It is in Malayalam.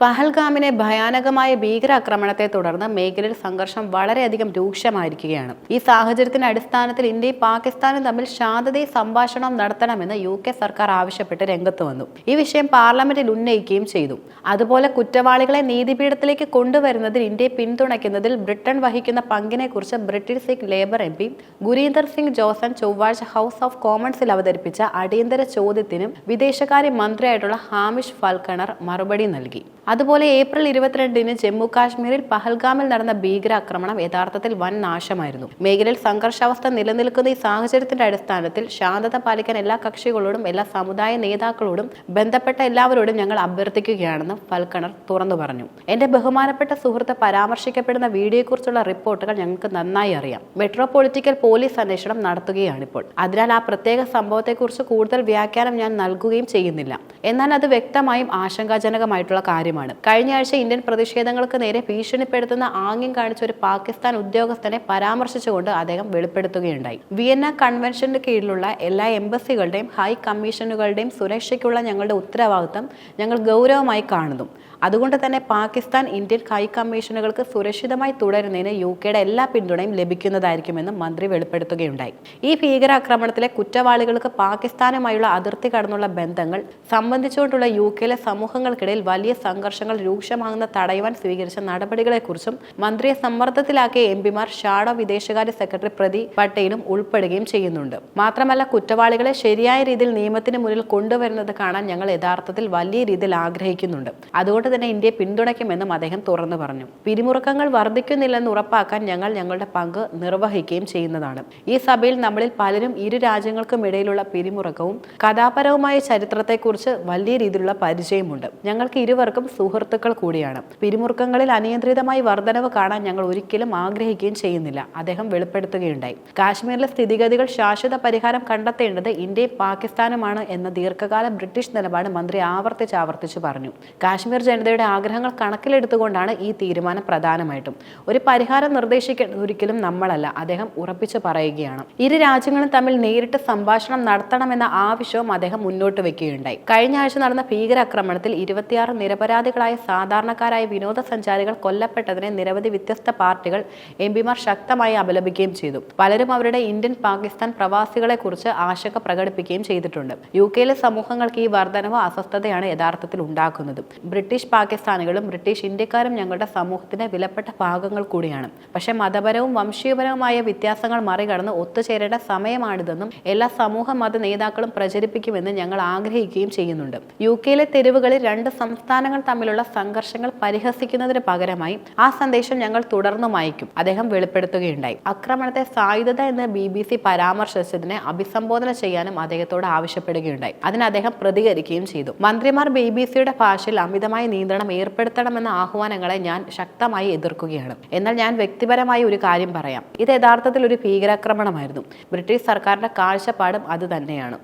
പഹൽഗാമിനെ ഭയാനകമായ ഭീകരാക്രമണത്തെ തുടർന്ന് മേഖലയിൽ സംഘർഷം വളരെയധികം രൂക്ഷമായിരിക്കുകയാണ്. ഈ സാഹചര്യത്തിന്റെ അടിസ്ഥാനത്തിൽ ഇന്ത്യയും പാകിസ്ഥാനും തമ്മിൽ ശാന്തതയെ സംഭാഷണം നടത്തണമെന്ന് യു കെ സർക്കാർ ആവശ്യപ്പെട്ട് രംഗത്ത് വന്നു. ഈ വിഷയം പാർലമെന്റിൽ ഉന്നയിക്കുകയും ചെയ്തു. അതുപോലെ കുറ്റവാളികളെ നീതിപീഠത്തിലേക്ക് കൊണ്ടുവരുന്നതിൽ ഇന്ത്യയെ പിന്തുണയ്ക്കുന്നതിൽ ബ്രിട്ടൻ വഹിക്കുന്ന പങ്കിനെക്കുറിച്ച് British Sikh Labour M P Gurinder Singh Josan ചൊവ്വാഴ്ച ഹൗസ് ഓഫ് കോമൺസിൽ അവതരിപ്പിച്ച അടിയന്തര ചോദ്യത്തിനും വിദേശകാര്യ മന്ത്രിയായിട്ടുള്ള ഹാമിഷ് ഫൽക്കണർ മറുപടി നൽകി. അതുപോലെ ഏപ്രിൽ ഇരുപത്തിരണ്ടിന് ജമ്മു കാശ്മീരിൽ പഹൽഗാമിൽ നടന്ന ഭീകരാക്രമണം യഥാർത്ഥത്തിൽ വൻ നാശമായിരുന്നു. മേഖലയിൽ സംഘർഷാവസ്ഥ നിലനിൽക്കുന്ന ഈ സാഹചര്യത്തിന്റെ അടിസ്ഥാനത്തിൽ ശാന്തത പാലിക്കാൻ എല്ലാ കക്ഷികളോടും എല്ലാ സമുദായ നേതാക്കളോടും ബന്ധപ്പെട്ട എല്ലാവരോടും ഞങ്ങൾ അഭ്യർത്ഥിക്കുകയാണെന്ന് ഫൽക്കണർ തുറന്നു പറഞ്ഞു. എന്റെ ബഹുമാനപ്പെട്ട സുഹൃത്ത് പരാമർശിക്കപ്പെടുന്ന വീഡിയോയെക്കുറിച്ചുള്ള റിപ്പോർട്ടുകൾ ഞങ്ങൾക്ക് നന്നായി അറിയാം. മെട്രോപൊളിറ്റിക്കൽ പോലീസ് അന്വേഷണം നടത്തുകയാണിപ്പോൾ. അതിനാൽ ആ പ്രത്യേക സംഭവത്തെക്കുറിച്ച് കൂടുതൽ വ്യാഖ്യാനം ഞാൻ നൽകുകയും ചെയ്യുന്നില്ല. എന്നാൽ അത് വ്യക്തമായും ആശങ്കാജനകമായിട്ടുള്ള കാര്യമാണ് കഴിഞ്ഞ ആഴ്ച ഇന്ത്യൻ പ്രതിഷേധങ്ങൾക്ക് നേരെ ഭീഷണിപ്പെടുത്തുന്ന ആംഗ്യം കാണിച്ച ഒരു പാകിസ്ഥാൻ ഉദ്യോഗസ്ഥനെ പരാമർശിച്ചുകൊണ്ട് അദ്ദേഹം വെളിപ്പെടുത്തുകയുണ്ടായി. വിയന്ന കൺവെൻഷന് കീഴിലുള്ള എല്ലാ എംബസികളുടെയും ഹൈ കമ്മീഷനുകളുടെയും സുരക്ഷയ്ക്കുള്ള ഞങ്ങളുടെ ഉത്തരവാദിത്തം ഞങ്ങൾ ഗൗരവമായി കാണുന്നു. അതുകൊണ്ട് തന്നെ പാകിസ്ഥാൻ ഇന്ത്യൻ ഹൈ കമ്മീഷനുകൾക്ക് സുരക്ഷിതമായി തുടരുന്നതിന് യു കെയുടെ എല്ലാ പിന്തുണയും ലഭിക്കുന്നതായിരിക്കുമെന്ന് മന്ത്രി വെളിപ്പെടുത്തുകയുണ്ടായി. ഈ ഭീകരാക്രമണത്തിലെ കുറ്റവാളികൾക്ക് പാകിസ്ഥാനുമായുള്ള അതിർത്തി കടന്നുള്ള ബന്ധങ്ങൾ സംബന്ധിച്ചുകൊണ്ടുള്ള യു കെയിലെ സമൂഹങ്ങൾക്കിടയിൽ വലിയ സംഘർഷങ്ങൾ രൂക്ഷമാകുന്ന തടയുവാൻ സ്വീകരിച്ച നടപടികളെക്കുറിച്ചും മന്ത്രിയെ സമ്മർദ്ദത്തിലാക്കിയ എം പിമാർ ഷാഡോ വിദേശകാര്യ സെക്രട്ടറി പ്രതി പട്ടേലും ഉൾപ്പെടുകയും ചെയ്യുന്നുണ്ട്. മാത്രമല്ല കുറ്റവാളികളെ ശരിയായ രീതിയിൽ നിയമത്തിന് മുന്നിൽ കൊണ്ടുവരുന്നത് കാണാൻ ഞങ്ങൾ യഥാർത്ഥത്തിൽ വലിയ രീതിയിൽ ആഗ്രഹിക്കുന്നുണ്ട്. അതുകൊണ്ട് തന്നെ ഇന്ത്യയെ പിന്തുണയ്ക്കുമെന്നും അദ്ദേഹം തുറന്നു പറഞ്ഞു. പിരിമുറുക്കങ്ങൾ വർദ്ധിക്കുന്നില്ലെന്ന് ഉറപ്പാക്കാൻ ഞങ്ങൾ ഞങ്ങളുടെ പങ്ക് നിർവഹിക്കുകയും ചെയ്യുന്നതാണ്. ഈ സഭയിൽ നമ്മളിൽ പലരും ഇരു രാജ്യങ്ങൾക്കും ഇടയിലുള്ള പിരിമുറുക്കവും കഥാപരവുമായ ചരിത്രത്തെക്കുറിച്ച് വലിയ രീതിയിലുള്ള പരിചയമുണ്ട്. ഞങ്ങൾക്ക് ഇരുവർക്കും സുഹൃത്തുക്കൾ കൂടിയാണ്. പിരിമുറുക്കങ്ങളിൽ അനിയന്ത്രിതമായി വർധനവ് കാണാൻ ഞങ്ങൾ ഒരിക്കലും ആഗ്രഹിക്കുകയും ചെയ്യുന്നില്ല. അദ്ദേഹം വെളിപ്പെടുത്തുകയുണ്ടായി. കാശ്മീരിലെ സ്ഥിതിഗതികൾ ശാശ്വത പരിഹാരം കണ്ടെത്തേണ്ടത് ഇന്ത്യയും പാകിസ്ഥാനുമാണ് എന്ന ദീർഘകാല ബ്രിട്ടീഷ് നിലപാട് മന്ത്രി ആവർത്തിച്ച് ആവർത്തിച്ച് പറഞ്ഞു. കാശ്മീർ ജനതയുടെ ആഗ്രഹങ്ങൾ കണക്കിലെടുത്തുകൊണ്ടാണ് ഈ തീരുമാനം പ്രധാനമായിട്ടും. ഒരു പരിഹാരം നിർദ്ദേശിക്കേണ്ടത് ഒരിക്കലും നമ്മളല്ല അദ്ദേഹം ഉറപ്പിച്ചു പറയുകയാണ്. ഇരു രാജ്യങ്ങളും തമ്മിൽ നേരിട്ട് സംഭാഷണം നടത്തണമെന്ന ആവശ്യവും അദ്ദേഹം മുന്നോട്ട് വെക്കുകയുണ്ടായി. കഴിഞ്ഞ ആഴ്ച നടന്ന ഭീകരാക്രമണത്തിൽ ഇരുപത്തിയാറ് നിരപരാധികളായ സാധാരണക്കാരായ വിനോദസഞ്ചാരികൾ കൊല്ലപ്പെട്ടതിനെ നിരവധി വ്യത്യസ്ത പാർട്ടികൾ എം പിമാർ ശക്തമായി അപലപിക്കുകയും ചെയ്തു. പലരും അവരുടെ ഇന്ത്യൻ പാകിസ്ഥാൻ പ്രവാസികളെ കുറിച്ച് ആശങ്ക പ്രകടിപ്പിക്കുകയും ചെയ്തിട്ടുണ്ട്. യു കെയിലെ സമൂഹങ്ങൾക്ക് ഈ വർധനവ് അസ്വസ്ഥതയാണ് യഥാർത്ഥത്തിൽ ഉണ്ടാക്കുന്നത്. ബ്രിട്ടീഷ് പാകിസ്ഥാനികളും ബ്രിട്ടീഷ് ഇന്ത്യക്കാരും ഞങ്ങളുടെ സമൂഹത്തിന്റെ വിലപ്പെട്ട ഭാഗങ്ങൾ കൂടിയാണ്. പക്ഷെ മതപരവും വംശീയപരവുമായ വ്യത്യാസങ്ങൾ മറികടന്ന് ഒത്തുചേരേണ്ട സമയമാണിതെന്നും എല്ലാ സമൂഹ മത നേതാക്കളും പ്രചരിപ്പിക്കുമെന്ന് ഞങ്ങൾ ആഗ്രഹിക്കുകയും ചെയ്യുന്നുണ്ട്. യു കെയിലെ തെരുവുകളിൽ രണ്ട് സംസ്ഥാനങ്ങൾ തമ്മിലുള്ള സംഘർഷങ്ങൾ പരിഹസിക്കുന്നതിന് പകരമായി ആ സന്ദേശം ഞങ്ങൾ തുടർന്നും അയക്കും. അദ്ദേഹം വെളിപ്പെടുത്തുകയുണ്ടായി. ആക്രമണത്തെ സായുധത എന്ന് ബി ബി സി പരാമർശിച്ചതിനെ അഭിസംബോധന ചെയ്യാനും അദ്ദേഹത്തോട് ആവശ്യപ്പെടുകയുണ്ടായി. അതിന് അദ്ദേഹം പ്രതികരിക്കുകയും ചെയ്തു. മന്ത്രിമാർ ബി ബി സിയുടെ ഭാഷയിൽ അമിതമായ നിയന്ത്രണം ഏർപ്പെടുത്തണമെന്ന ആഹ്വാനങ്ങളെ ഞാൻ ശക്തമായി എതിർക്കുകയാണ്. എന്നാൽ ഞാൻ വ്യക്തിപരമായി ഒരു കാര്യം പറയാം. ഇത് യഥാർത്ഥത്തിൽ ഒരു ഭീകരാക്രമണമായിരുന്നു. ബ്രിട്ടീഷ് സർക്കാരിന്റെ കാഴ്ചപ്പാടും അത് തന്നെയാണ്.